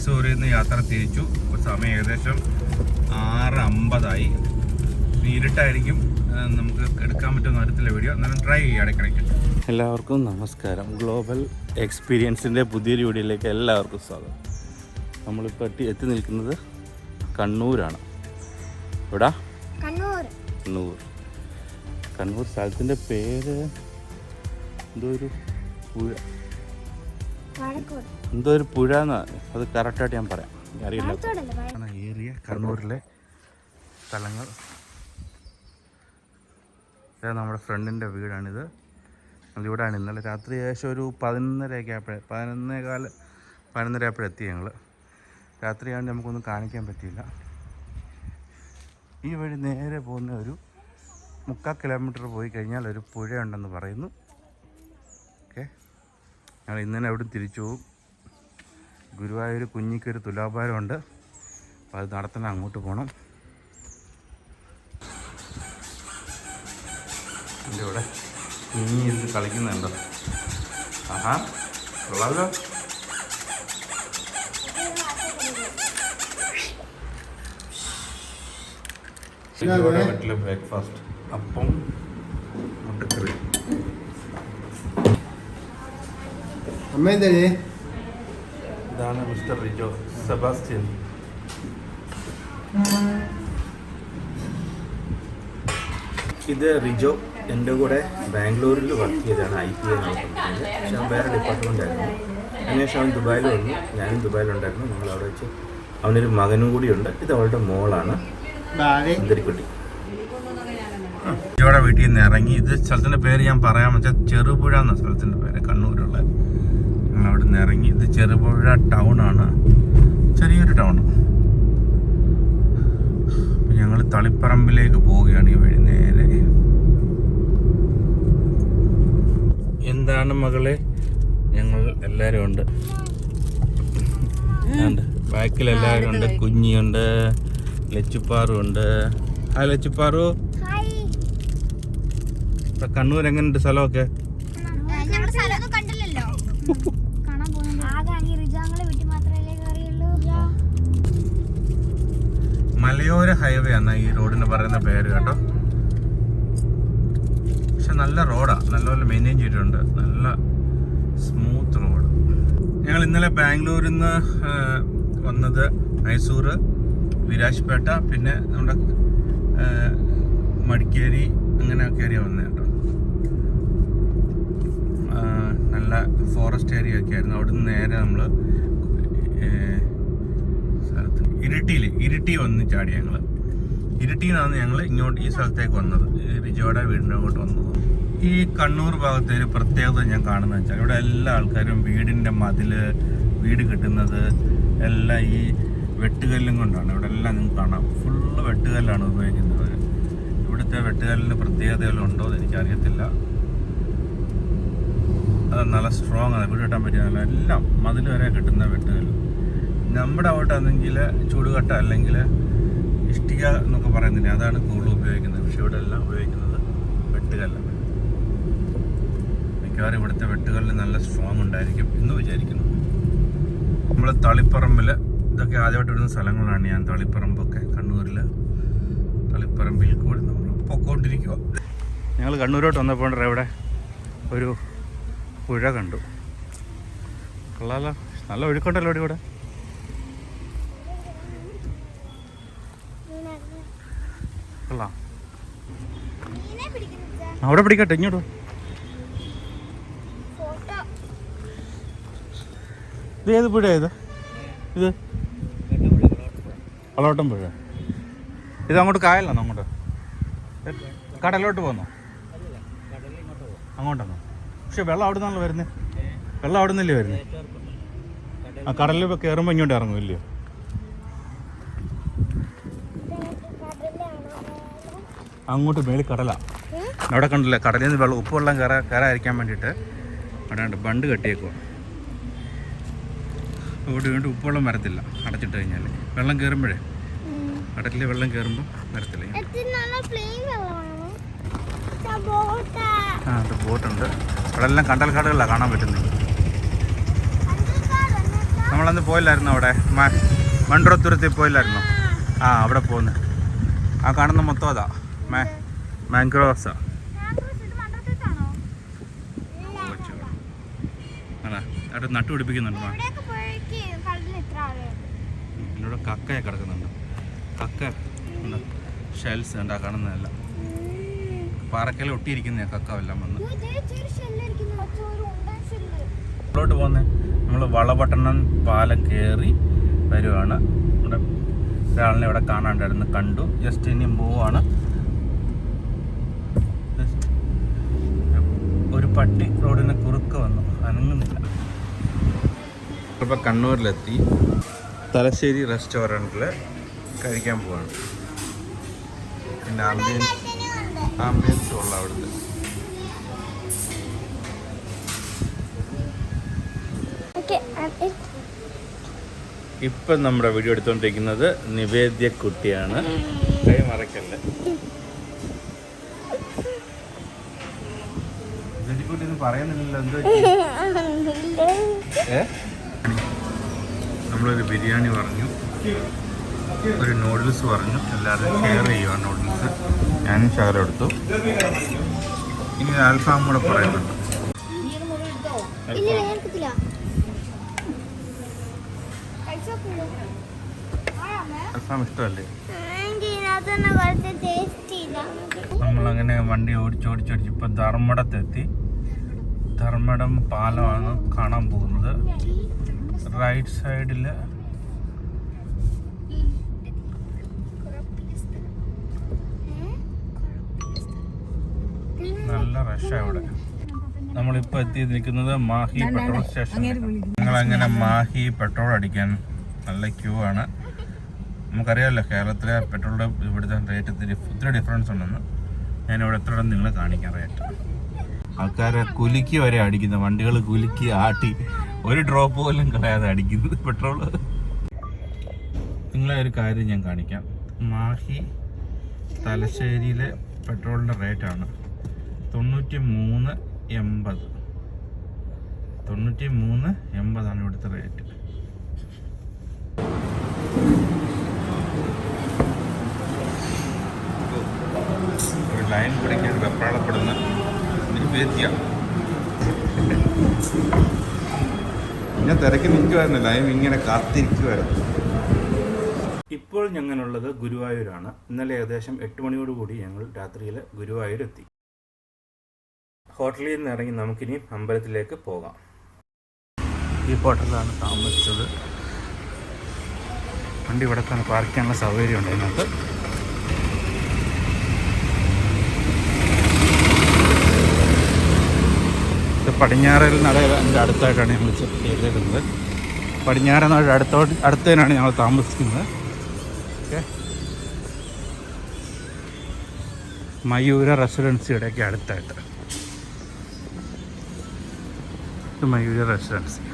മൈസൂരിൽ നിന്ന് യാത്ര തിരിച്ചു. സമയം ഏകദേശം ആറ് അമ്പതായി നേരിട്ടായിരിക്കും ഇരുട്ടായിരിക്കും നമുക്ക് എടുക്കാൻ പറ്റുന്ന അടുത്തുള്ള വീഡിയോ എന്നാലും ട്രൈ ചെയ്യാം ഇടയ്ക്കിടയ്ക്ക്. എല്ലാവർക്കും നമസ്കാരം. ഗ്ലോബൽ എക്സ്പീരിയൻസിന്റെ പുതിയൊരു വീഡിയോയിലേക്ക് എല്ലാവർക്കും സ്വാഗതം. നമ്മളിപ്പോൾ എത്തി എത്തി നിൽക്കുന്നത് കണ്ണൂരാണ്. എവിടാ? കണ്ണൂർ. കണ്ണൂർ. കണ്ണൂർ സ്ഥലത്തിന്റെ പേര് എന്തോ ഒരു പുഴ. എന്തോ ഒരു പുഴ എന്ന് അത് കറക്റ്റായിട്ട് ഞാൻ പറയാം. അറിയില്ല. ഏറിയ കണ്ണൂരിലെ സ്ഥലങ്ങൾ. ഇത് നമ്മുടെ ഫ്രണ്ടിന്റെ വീടാണിത്. ഇവിടെയാണ് ഇന്നലെ രാത്രി ഏകദേശം ഒരു പതിനൊന്നരയൊക്കെ ആയപ്പോഴേ പതിനൊന്നേകാൽ പതിനൊന്നര ആയപ്പോഴെത്തി ഞങ്ങൾ രാത്രിയാണ്ട് നമുക്കൊന്നും കാണിക്കാൻ പറ്റിയില്ല. ഈ വഴി നേരെ പോകുന്ന ഒരു മുക്കാൽ കിലോമീറ്റർ പോയി കഴിഞ്ഞാൽ ഒരു പുഴയുണ്ടെന്ന് പറയുന്നു. ഞങ്ങൾ ഇന്നലെ അവിടെ തിരിച്ചു പോകും ഗുരുവായൂർ കുഞ്ഞിക്കൊരു തുലാഭാരമുണ്ട്. അപ്പോൾ അത് നടത്തണം അങ്ങോട്ട് പോകണം എന്റെ ഇവിടെ കുഞ്ഞി ഇത് കളിക്കുന്നുണ്ടോ? ആഹാ കൊള്ളാമല്ലോ വീട്ടിലെ ബ്രേക്ക്ഫാസ്റ്റ് അപ്പം അമ്മ എന്താ ഇതാണ് മിസ്റ്റർ റിജോ സെബാസ്റ്റ്യൻ. ഇത് റിജോ എന്റെ കൂടെ ബാംഗ്ലൂരിൽ വർക്ക് ചെയ്താണ് ഐ ടി ഐ കമ്പനിയിൽ പക്ഷെ അവൻ വേറെ ഡിപ്പാർട്ട്മെന്റായിരുന്നു അതിനുശേഷം അവൻ ദുബായിൽ വന്നു. ഞാനും ദുബായിലുണ്ടായിരുന്നു. ഞങ്ങൾ അവിടെ വെച്ച് അവനൊരു മകനും കൂടിയുണ്ട്. ഇത് അവളുടെ മോളാണ്. സുന്ദരിക്കുട്ടി ഇവിടെ വീട്ടിൽ നിന്ന് ഇറങ്ങി. ഇത് സ്ഥലത്തിന്റെ പേര് ഞാൻ പറയാമെന്ന് വെച്ചാൽ ചെറുപുഴ എന്ന സ്ഥലത്തിന്റെ പേര്. കണ്ണൂരുള്ള ഞങ്ങൾ അവിടെ നിന്ന് ഇറങ്ങി. ഇത് ചെറുപുഴ ടൗൺ ആണ്. ചെറിയൊരു ടൗൺ ഞങ്ങൾ തളിപ്പറമ്പിലേക്ക് പോവുകയാണ് ഈ വഴി നേരെ. എന്താണ് മകളെ? ഞങ്ങൾ എല്ലാവരും ഉണ്ട്. ഉണ്ട്. ബാക്കിൽ എല്ലാവരും ഉണ്ട്. കുഞ്ഞിയുണ്ട് ലച്ചുപ്പാറും ഉണ്ട്. ആ ലച്ചുപ്പാറു. കണ്ണൂർ എങ്ങനെയുണ്ട് സ്ഥലമൊക്കെ? കണ്ടില്ലല്ലോ. മലയോര ഹൈവേ ആണ് ഈ റോഡിന് പറയുന്ന പേര് കേട്ടോ. പക്ഷെ നല്ല റോഡാ നല്ലപോലെ മെയിന്റെയിൻ ചെയ്തിട്ടുണ്ട്. നല്ല സ്മൂത്ത് റോഡ് ഞങ്ങൾ ഇന്നലെ ബാംഗ്ലൂരിൽ നിന്ന് വന്നത് മൈസൂർ വിരാജ്പേട്ട പിന്നെ നമ്മുടെ മടിക്കേരി അങ്ങനെ കയറിയാണ് വന്നത് കേട്ടോ. നല്ല ഫോറസ്റ്റ് ഏരിയ ഒക്കെ ആയിരുന്നു. അവിടെ നിന്ന് നേരെ നമ്മൾ ഇരിട്ടിയിൽ ഇരിട്ടി വന്ന് ചാടി ഞങ്ങൾ ഇരിട്ടിന്നാണ് ഞങ്ങൾ ഇങ്ങോട്ട് ഈ സ്ഥലത്തേക്ക് വന്നത്. വിജയോട വീടിന്റെ അങ്ങോട്ട് വന്നത്. ഈ കണ്ണൂർ ഭാഗത്തെ ഒരു പ്രത്യേകത ഞാൻ കാണുന്നത് വെച്ചാൽ ഇവിടെ എല്ലാ ആൾക്കാരും വീടിന്റെ മതിൽ വീട് കിട്ടുന്നത് എല്ലാം ഈ വെട്ടുകല്ലും കൊണ്ടാണ്. ഇവിടെ എല്ലാം നിങ്ങൾക്ക് കാണാം. ഫുള്ള് വെട്ടുകല്ലാണ് ഉപയോഗിക്കുന്നത് ഇവിടുത്തെ വെട്ടുകല്ലിന് പ്രത്യേകതകളും ഉണ്ടോ എന്ന് എനിക്കറിയത്തില്ല. അത് നല്ല സ്ട്രോങ് ആണ്. വീട് കെട്ടാൻ പറ്റിയ എല്ലാം മതിൽ വരെ കിട്ടുന്ന വെട്ടുകല്ല്. നമ്മുടെ അവിടെയാണെങ്കിൽ ചൂടുകട്ട അല്ലെങ്കിൽ ഇഷ്ടിക എന്നൊക്കെ പറയുന്നില്ല അതാണ് കൂടുതൽ ഉപയോഗിക്കുന്നത്. പക്ഷെ ഇവിടെ എല്ലാം ഉപയോഗിക്കുന്നത് വെട്ടുകല്ലാണ് മിക്കവാറും ഇവിടുത്തെ വെട്ടുകല്ല് നല്ല സ്ട്രോങ് ഉണ്ടായിരിക്കും എന്ന് വിചാരിക്കുന്നു. നമ്മൾ തളിപ്പറമ്പിൽ ഇതൊക്കെ ആദ്യമായിട്ട് വരുന്ന സ്ഥലങ്ങളാണ് ഞാൻ തളിപ്പറമ്പൊക്കെ. കണ്ണൂരിൽ തളിപ്പറമ്പിൽ കൂടി നമ്മൾ പൊക്കോണ്ടിരിക്കുക ഞങ്ങൾ കണ്ണൂരോട്ട് വന്നപ്പോൾ ഇവിടെ ഒരു പുഴ കണ്ടു. കൊള്ളാലോ. നല്ല ഒഴുക്കുണ്ടല്ലോ ഇവിടെ. കൊള്ളാം. അവിടെ പിടിക്കട്ടെ ഇങ്ങോട്ട് ഇത് ഏത് പുഴ ഇത്? ഇത് വളോട്ടം പുഴ. ഇത് അങ്ങോട്ട് കായലാണോ അങ്ങോട്ട്? കടലോട്ട് പോന്നോ? അങ്ങോട്ടാണോ? പക്ഷെ വെള്ളം അവിടെ നിന്നാണല്ലോ വരുന്നത് വെള്ളം അവിടെ നിന്നല്ലേ വരുന്നത് ആ കടലിൽ കയറുമ്പോൾ ഇങ്ങോട്ട് ഇറങ്ങുമല്ലയോ അങ്ങോട്ട് മേളിൽ കടല. അവിടെ കണ്ടില്ല കടലിൽ നിന്ന് വെള്ളം ഉപ്പ് വെള്ളം കയറാ കയറാതിരിക്കാൻ വേണ്ടിയിട്ട് അവിടെ ബണ്ട് കെട്ടിയേക്കുക അവിടെ വീണ്ടും ഉപ്പുവെള്ളം വരത്തില്ല അടച്ചിട്ട് കഴിഞ്ഞാൽ വെള്ളം കയറുമ്പോഴേ കടലിൽ വെള്ളം കയറുമ്പോൾ വരത്തില്ല. ആ അത് ബോട്ടുണ്ട് അവിടെ എല്ലാം കണ്ടൽ കാടുകളിലാണ് കാണാൻ പറ്റുന്നത്. നമ്മളന്ന് പോയില്ലായിരുന്നു അവിടെ? മൺട്രോത്തുരത്തിൽ പോയില്ലായിരുന്നു? ആ. അവിടെ പോകുന്നു ആ കാണുന്ന മൊത്തം അതാ. മാംഗ്രോവ്സാ അവിടെ നട്ട് പിടിപ്പിക്കുന്നുണ്ട് എന്നോട് കക്കയെ കിടക്കുന്നുണ്ട്. കക്ക ഷെൽസ് ഉണ്ട് കാണുന്നതല്ല. പാറക്കല ഒട്ടിയിരിക്കുന്ന കക്കാവെല്ലാം വന്ന്. ഇങ്ങോട്ട് പോകുന്നത് നമ്മൾ വളപട്ടണം പാലം കയറി വരുവാണ്. നമ്മുടെ ഒരാളിനെ ഇവിടെ കാണാണ്ടായിരുന്നു. കണ്ടു. ജസ്റ്റ് ഇനി പോവാണ് ഒരു പട്ടി റോഡിന് കുറുക്ക് വന്നു. അനങ്ങുന്നില്ല. ഇപ്പോൾ കണ്ണൂരിലെത്തി. തലശ്ശേരി റെസ്റ്റോറന്റിൽ കഴിക്കാൻ പോവാണ്. പിന്നെ ആംബിയൻസ് ആംബിയൻസ് ഉള്ള അവിടുത്തെ. ഇപ്പം നമ്മുടെ വീഡിയോ എടുത്തുകൊണ്ടിരിക്കുന്നത് നിവേദ്യ കുട്ടിയാണ് കൈ മറക്കല്ലേ? പറയുന്നില്ലല്ലോ എന്തോ ഏ? നമ്മളൊരു ബിരിയാണി പറഞ്ഞു. ഒരു നൂഡിൽസ് പറഞ്ഞു. എല്ലാവരും ഷെയർ ചെയ്യുക നൂഡിൽസ് ഞാനും ഷെയർ എടുത്തു. ഇനി അൽഫാം കൂടെ പറയുന്നുണ്ട്. അൽഫാം. ഇഷ്ടമല്ലേ? നമ്മളങ്ങനെ വണ്ടി ഓടിച്ചോടിച്ചോടിച്ച് ഇപ്പം ധർമ്മടത്തെത്തി. ധർമ്മടം പാലമാണ് കാണാൻ പോകുന്നത്. റൈറ്റ് സൈഡിൽ നല്ല റഷാണ് ഇവിടെ. നമ്മളിപ്പോൾ എത്തി നിൽക്കുന്നത് മാഹി പെട്രോൾ സ്റ്റേഷൻ ഞങ്ങളങ്ങനെ മാഹി പെട്രോൾ അടിക്കാൻ നല്ല ക്യൂ ആണ്. നമുക്കറിയാമല്ലോ കേരളത്തിലെ പെട്രോളിന്റെ ഇവിടുത്തെ റേറ്റ് ഇത്തിരി ഒത്തിരി ഡിഫറൻസ് ഉണ്ടെന്ന്. ഞാൻ ഇവിടെ എത്ര നിങ്ങൾ കാണിക്കാം റേറ്റ് ആൾക്കാരെ കുലുക്കി വരെ അടിക്കുന്ന വണ്ടികൾ കുലുക്കി ആട്ടി ഒരു ഡ്രോപ്പ് പോലും കളയാതെ അടിക്കുന്നത് പെട്രോൾ നിങ്ങളെ ഒരു കാര്യം ഞാൻ കാണിക്കാം. മാഹി തലശ്ശേരിയിലെ പെട്രോളിന്റെ റേറ്റാണ് തൊണ്ണൂറ്റി മൂന്ന് എൺപത്. തൊണ്ണൂറ്റി മൂന്ന് എൺപതാണ് ഇവിടുത്തെ റേറ്റ് ഒരു ലൈൻ പിടിക്കാൻ വെപ്രാളപ്പെടുന്ന വേദ്യ. ഞാൻ തിരക്കി നിൽക്കുമായിരുന്നില്ല ലൈൻ ഇങ്ങനെ കാത്തിരിക്കുമായിരുന്നു ഇപ്പോൾ ഞങ്ങളുള്ളത് ഗുരുവായൂരാണ്. ഇന്നലെ ഏകദേശം എട്ട് മണിയോടുകൂടി ഞങ്ങൾ രാത്രിയിൽ ഗുരുവായൂരെത്തി. ഹോട്ടലിൽ നിന്ന് ഇറങ്ങി നമുക്കിനി അമ്പലത്തിലേക്ക് പോകാം. ഈ ഹോട്ടലിലാണ് താമസിച്ചത്. വണ്ടി ഇവിടെ തന്നെ പാർക്ക് ചെയ്യാനുള്ള സൗകര്യമുണ്ട് അതിനകത്ത്. ഇത് പടിഞ്ഞാറൽ നടയുടെ അടുത്തായിട്ടാണ് ഞങ്ങൾ ചെയ്തിരുന്നത്. പടിഞ്ഞാറ നട അടുത്തോട്ട് അടുത്തതിനാണ് ഞങ്ങൾ താമസിക്കുന്നത്. ഓക്കെ. മയൂര റെസിഡൻസിയുടെയൊക്കെ അടുത്തായിട്ട്. മയൂര റെസിഡൻസി.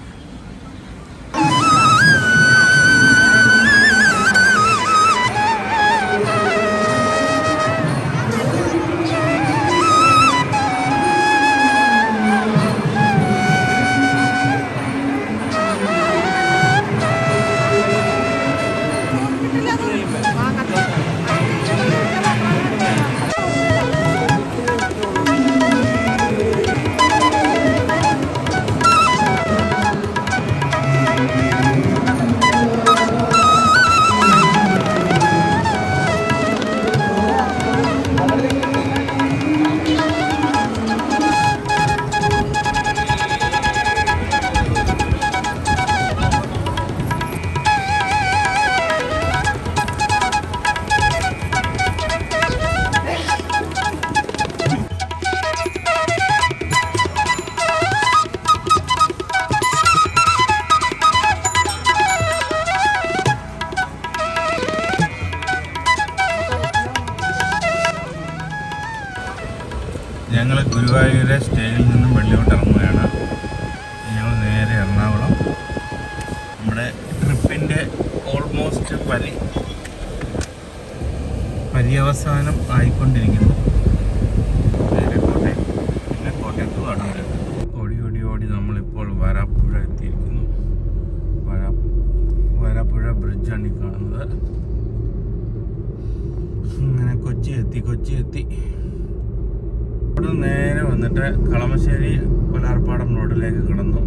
ഞങ്ങൾ ഗുരുവായൂരെ സ്റ്റേയിൽ നിന്നും വെള്ളിയോട്ട് ഇറങ്ങുകയാണ് ഞങ്ങൾ നേരെ എറണാകുളം. നമ്മുടെ ട്രിപ്പിന്റെ ഓൾമോസ്റ്റ് പരി പര്യവസാനം ആയിക്കൊണ്ടിരിക്കുന്നു. നേരെ കോട്ടയം. പിന്നെ കോട്ടയത്ത് കടന്നില്ല ഓടി ഓടി ഓടി നമ്മളിപ്പോൾ വരാപ്പുഴ എത്തിയിരിക്കുന്നു. വരാ വരാപ്പുഴ ബ്രിഡ്ജാണ് ഈ കാണുന്നത്. അങ്ങനെ കൊച്ചി എത്തി കൊച്ചി എത്തി. ഇവിടെ നേരെ വന്നിട്ട് കളമശ്ശേരി പുലാർപ്പാടം റോഡിലേക്ക് കിടന്നു.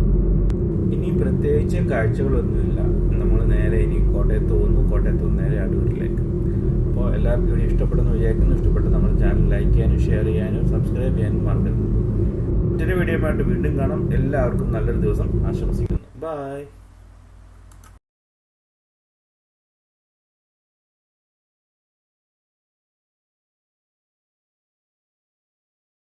ഇനി പ്രത്യേകിച്ച് കാഴ്ചകളൊന്നുമില്ല. നമ്മൾ നേരെ ഇനി കോട്ടയത്ത് പോകുന്നു. കോട്ടയത്ത് നിന്ന് നേരെ അടൂരിലേക്ക്. അപ്പോൾ എല്ലാവർക്കും വീഡിയോ ഇഷ്ടപ്പെടുന്നു വിചാരിക്കുന്നു. ഇഷ്ടപ്പെട്ട് നമ്മൾ ചാനൽ ലൈക്ക് ചെയ്യാനും ഷെയർ ചെയ്യാനും സബ്സ്ക്രൈബ് ചെയ്യാനും മറക്കരുത്. മറ്റൊരു വീഡിയോ വീണ്ടും കാണാം. എല്ലാവർക്കും നല്ലൊരു ദിവസം ആശംസിക്കുന്നു. ബൈ.